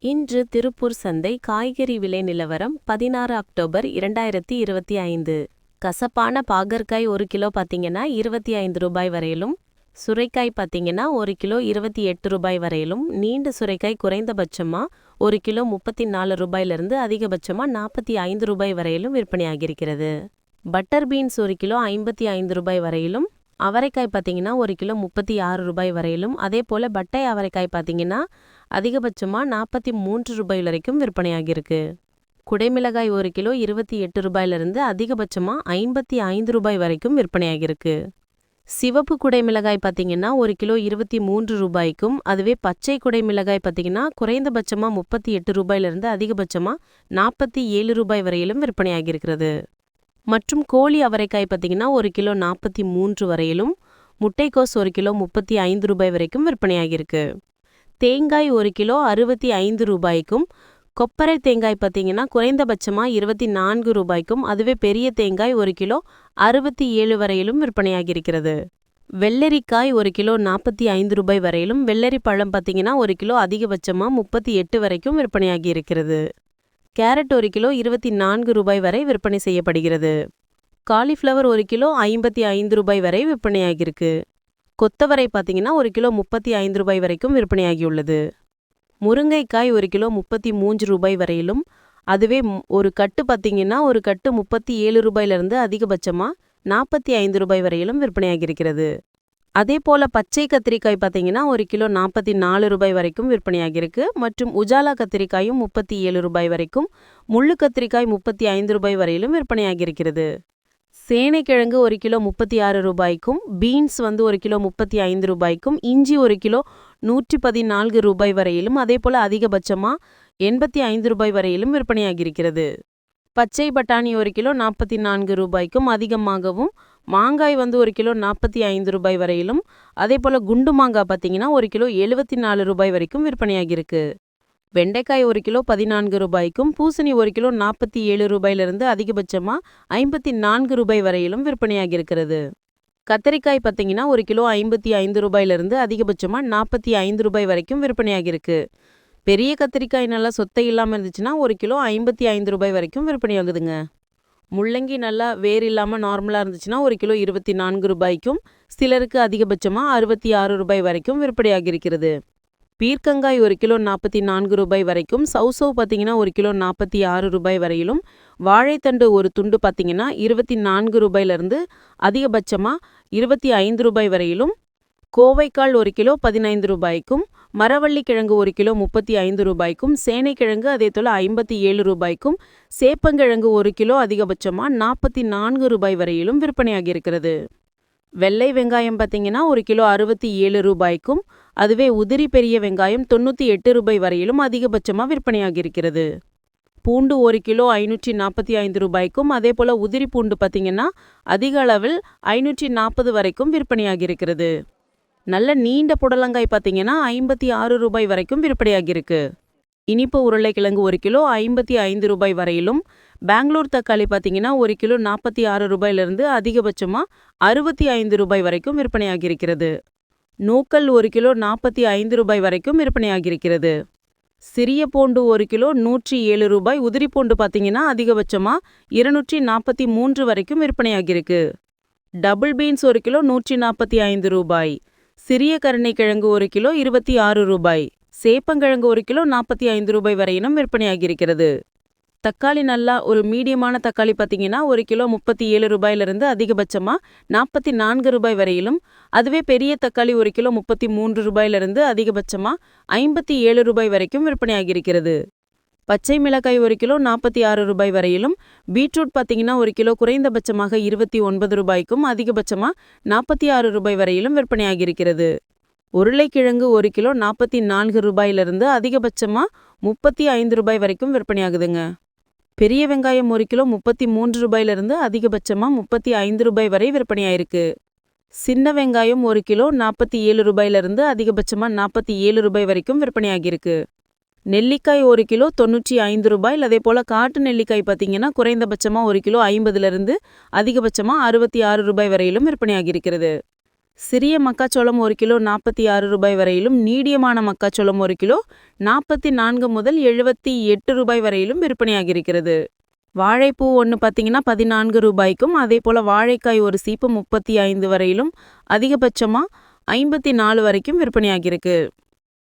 இன்று திருப்பூர் சந்தை காய்கறி விலை நிலவரம் பதினாறு அக்டோபர் இரண்டாயிரத்தி இருபத்தி ஐந்து. கசப்பான பாகற்காய் ஒரு கிலோ பார்த்தீங்கன்னா இருபத்தி ஐந்து ரூபாய் வரையிலும் சுரைக்காய் பார்த்தீங்கன்னா ஒரு கிலோ இருபத்தி எட்டு ரூபாய் வரையிலும் நீண்ட சுரைக்காய் குறைந்தபட்சமா ஒரு கிலோ முப்பத்தி நாலு ரூபாயிலிருந்து அதிகபட்சமா நாற்பத்தி ஐந்து ரூபாய் வரையிலும் விற்பனையாகியிருக்கிறது. பட்டர் பீன்ஸ் ஒரு கிலோ ஐம்பத்தி ஐந்து ரூபாய் வரையிலும் அவரைக்காய் பார்த்தீங்கன்னா ஒரு கிலோ முப்பத்தி ஆறு ரூபாய் வரையிலும். அதே போல் பட்டை அவரைக்காய் பார்த்தீங்கன்னா அதிகபட்சமாக நாற்பத்தி மூன்று ரூபாய் வரைக்கும் விற்பனையாகியிருக்கு. குடைமிளகாய் ஒரு கிலோ இருபத்தி எட்டு ரூபாயிலிருந்து அதிகபட்சமாக ஐம்பத்தி ஐந்து ரூபாய் வரைக்கும் விற்பனையாகியிருக்கு. சிவப்பு குடைமிளகாய் பார்த்தீங்கன்னா ஒரு கிலோ இருபத்தி மூன்று ரூபாய்க்கும் அதுவே பச்சை குடைமிளகாய் பார்த்தீங்கன்னா குறைந்தபட்சமாக முப்பத்தி எட்டு ரூபாயிலிருந்து அதிகபட்சமாக நாற்பத்தி ஏழு ரூபாய் வரையிலும் விற்பனையாகியிருக்கிறது. மற்றும் கோழி அவரைக்காய் பார்த்தீங்கன்னா ஒரு கிலோ நாற்பத்தி மூன்று வரையிலும் முட்டைக்கோஸ் ஒரு கிலோ முப்பத்தி ஐந்து ரூபாய் வரைக்கும் விற்பனையாகியிருக்கு. தேங்காய் ஒரு கிலோ அறுபத்தி ஐந்து ரூபாய்க்கும் கொப்பரை தேங்காய் பார்த்தீங்கன்னா குறைந்தபட்சமாக இருபத்தி நான்கு ரூபாய்க்கும் அதுவே பெரிய தேங்காய் ஒரு கிலோ அறுபத்தி ஏழு வரையிலும் விற்பனையாகியிருக்கிறது. வெள்ளரிக்காய் ஒரு கிலோ நாற்பத்தி ஐந்து ரூபாய் வரையிலும் வெள்ளரி பழம் பார்த்தீங்கன்னா ஒரு கிலோ அதிகபட்சமாக முப்பத்தி எட்டு வரைக்கும் விற்பனையாகி இருக்கிறது கேரட் ஒரு கிலோ இருபத்தி நான்கு ரூபாய் வரை விற்பனை செய்யப்படுகிறது. காலிஃப்ளவர் ஒரு கிலோ ஐம்பத்தி ஐந்து ரூபாய் வரை விற்பனையாகியிருக்கு. கொத்தவரை பார்த்தீங்கன்னா ஒரு கிலோ முப்பத்தி ஐந்து ரூபாய் வரைக்கும் விற்பனையாகியுள்ளது. முருங்கைக்காய் ஒரு கிலோ முப்பத்தி மூன்று ரூபாய் வரையிலும் அதுவே ஒரு கட்டு பார்த்தீங்கன்னா ஒரு கட்டு முப்பத்தி ஏழு ரூபாயிலிருந்து அதிகபட்சமாக நாற்பத்தி ஐந்து ரூபாய் வரையிலும் விற்பனையாகியிருக்கிறது. அதே போல் பச்சை கத்திரிக்காய் பார்த்தீங்கன்னா ஒரு கிலோ நாற்பத்தி நாலு ரூபாய் வரைக்கும் விற்பனையாகியிருக்கு மற்றும் உஜாலா கத்திரிக்காயும் முப்பத்தி ஏழு ரூபாய் வரைக்கும் முள்ளு கத்திரிக்காய் முப்பத்தி ஐந்து ரூபாய் வரையிலும் விற்பனையாகியிருக்கிறது சேனைக்கிழங்கு ஒரு கிலோ முப்பத்தி ஆறு ரூபாய்க்கும் பீன்ஸ் வந்து ஒரு கிலோ முப்பத்தி ஐந்து ரூபாய்க்கும் இஞ்சி ஒரு கிலோ நூற்றி பதினான்கு ரூபாய் வரையிலும் அதே போல் அதிகபட்சமாக எண்பத்தி ஐந்து ரூபாய் வரையிலும் விற்பனையாகியிருக்கிறது பச்சை பட்டாணி ஒரு கிலோ நாற்பத்தி நான்கு ரூபாய்க்கும் அதிகமாகவும் மாங்காய் வந்து ஒரு கிலோ நாற்பத்தி ஐந்து ரூபாய் வரையிலும் அதே போல் குண்டு மாங்காய் பார்த்தீங்கன்னா ஒரு கிலோ எழுபத்தி நாலு ரூபாய் வரைக்கும் விற்பனையாகியிருக்கு. வெண்டைக்காய் ஒரு கிலோ பதினான்கு ரூபாய்க்கும் பூசணி ஒரு கிலோ நாற்பத்தி ஏழு ரூபாயிலிருந்து அதிகபட்சமாக ஐம்பத்தி நான்கு ரூபாய் வரையிலும் விற்பனையாகியிருக்கிறது. கத்தரிக்காய் பார்த்தீங்கன்னா ஒரு கிலோ ஐம்பத்தி ஐந்து ரூபாயிலிருந்து அதிகபட்சமாக நாற்பத்தி ஐந்து ரூபாய் வரைக்கும் விற்பனையாகியிருக்கு. பெரிய கத்திரிக்காய் நல்லா சொத்தை இல்லாமல் இருந்துச்சுன்னா ஒரு கிலோ ஐம்பத்தி ஐந்து ரூபாய் வரைக்கும் விற்பனையாகுதுங்க. முள்ளங்கி நல்லா வேர் இல்லாமல் நார்மலாக இருந்துச்சுன்னா ஒரு கிலோ இருபத்தி நான்கு ரூபாய்க்கும் சிலருக்கு அதிகபட்சமாக அறுபத்தி ஆறு ரூபாய் வரைக்கும் விற்பனையாகியிருக்கிறது பீர்க்கங்காய் ஒரு கிலோ நாற்பத்தி நான்கு ரூபாய் வரைக்கும் சவுசவ் பார்த்தீங்கன்னா ஒரு கிலோ நாற்பத்தி ஆறு ரூபாய் வரையிலும் வாழைத்தண்டு ஒரு துண்டு பார்த்தீங்கன்னா இருபத்தி நான்கு ரூபாயிலிருந்து அதிகபட்சமாக இருபத்தி ஐந்து ரூபாய் வரையிலும் கோவைக்கால் ஒரு கிலோ பதினைந்து ரூபாய்க்கும் மரவள்ளி கிழங்கு ஒரு கிலோ முப்பத்தி ஐந்து ரூபாய்க்கும் சேனைக்கிழங்கு அதே போல் ஐம்பத்தி ஏழு ரூபாய்க்கும் சேப்பங்கிழங்கு ஒரு கிலோ அதிகபட்சமாக நாற்பத்தி நான்கு ரூபாய் வரையிலும் விற்பனையாகியிருக்கிறது வெள்ளை வெங்காயம் பார்த்தீங்கன்னா ஒரு கிலோ அறுபத்தி ஏழு ரூபாய்க்கும் அதுவே உதிரி பெரிய வெங்காயம் தொண்ணூற்றி எட்டு ரூபாய் வரையிலும் அதிகபட்சமாக விற்பனையாகியிருக்கிறது பூண்டு ஒரு கிலோ ஐநூற்றி நாற்பத்தி ஐந்து ரூபாய்க்கும் அதே போல் உதிரி பூண்டு பார்த்திங்கன்னா அதிக அளவில் ஐநூற்றி நாற்பது வரைக்கும் விற்பனையாகியிருக்கிறது நல்ல நீண்ட புடலங்காய் பார்த்தீங்கன்னா ஐம்பத்தி ஆறு ரூபாய் வரைக்கும் விற்பனையாகியிருக்கு. இனிப்பு உருளைக்கிழங்கு ஒரு கிலோ ஐம்பத்தி ஐந்து ரூபாய் வரையிலும் பெங்களூர் தக்காளி பார்த்தீங்கன்னா ஒரு கிலோ நாற்பத்தி ஆறு ரூபாயிலிருந்து அதிகபட்சமாக அறுபத்தி ஐந்து ரூபாய் வரைக்கும் விற்பனையாகியிருக்கிறது. நூக்கல் ஒரு கிலோ நாற்பத்தி ஐந்து ரூபாய் வரைக்கும் விற்பனையாகியிருக்கிறது. சிறிய பூண்டு ஒரு கிலோ நூற்றி ஏழு ரூபாய் உதிரி பூண்டு பார்த்தீங்கன்னா அதிகபட்சமாக இருநூற்றி நாற்பத்தி மூன்று வரைக்கும் விற்பனையாகியிருக்கு. டபுள் பீன்ஸ் ஒரு கிலோ நூற்றி நாற்பத்தி ஐந்து ரூபாய். சிறிய கருணைக்கிழங்கு ஒரு கிலோ இருபத்தி ஆறு ரூபாய். சேப்பங்கிழங்கு ஒரு கிலோ நாற்பத்தி ஐந்து ரூபாய் வரையிலும் விற்பனையாகியிருக்கிறது. தக்காளி நல்லா ஒரு மீடியமான தக்காளி பார்த்தீங்கன்னா ஒரு கிலோ முப்பத்தி ஏழு ரூபாயிலிருந்து அதிகபட்சமாக நாற்பத்தி நான்கு ரூபாய் வரையிலும் அதுவே பெரிய தக்காளி ஒரு கிலோ முப்பத்தி மூன்று ரூபாயிலிருந்து அதிகபட்சமாக ஐம்பத்தி ஏழு ரூபாய் வரைக்கும் விற்பனையாகியிருக்கிறது. பச்சை மிளகாய் ஒரு கிலோ நாற்பத்தி ஆறு ரூபாய் வரையிலும் பீட்ரூட் பார்த்தீங்கன்னா ஒரு கிலோ குறைந்தபட்சமாக இருபத்தி ஒன்பது ரூபாய்க்கும் அதிகபட்சமாக நாற்பத்தி ஆறு ரூபாய் வரையிலும் விற்பனையாகியிருக்கிறது. உருளைக்கிழங்கு ஒரு கிலோ நாற்பத்தி நான்கு ரூபாயிலிருந்து அதிகபட்சமாக முப்பத்தி ஐந்து ரூபாய் வரைக்கும் விற்பனையாகுதுங்க. பெரிய வெங்காயம் ஒரு கிலோ முப்பத்தி மூன்று ரூபாயிலிருந்து அதிகபட்சமாக முப்பத்தி ஐந்து ரூபாய் வரை விற்பனையாயிருக்கு. சின்ன வெங்காயம் ஒரு கிலோ நாற்பத்தி ஏழு ரூபாயிலிருந்து அதிகபட்சமாக நாற்பத்தி ஏழு ரூபாய் வரைக்கும் விற்பனையாகியிருக்கு. நெல்லிக்காய் ஒரு கிலோ தொண்ணூற்றி ஐந்து ரூபாய். அதே போல் காட்டு நெல்லிக்காய் பார்த்தீங்கன்னா குறைந்தபட்சமாக ஒரு கிலோ ஐம்பதுலேருந்து அதிகபட்சமாக அறுபத்தி ஆறு ரூபாய் வரையிலும் விற்பனையாகியிருக்கிறது சிறிய மக்காச்சோளம் ஒரு கிலோ நாற்பத்தி ஆறு ரூபாய் வரையிலும் நீடியமான மக்காச்சோளம் ஒரு கிலோ நாற்பத்தி நான்கு முதல் எழுபத்தி எட்டு ரூபாய் வரையிலும் விற்பனையாகியிருக்கிறது வாழைப்பூ ஒன்று பார்த்தீங்கன்னா பதினான்கு ரூபாய்க்கும் அதே போல் வாழைக்காய் ஒரு சீப்பு முப்பத்தி ஐந்து வரையிலும் அதிகபட்சமாக ஐம்பத்தி நாலு வரைக்கும் விற்பனையாகியிருக்கு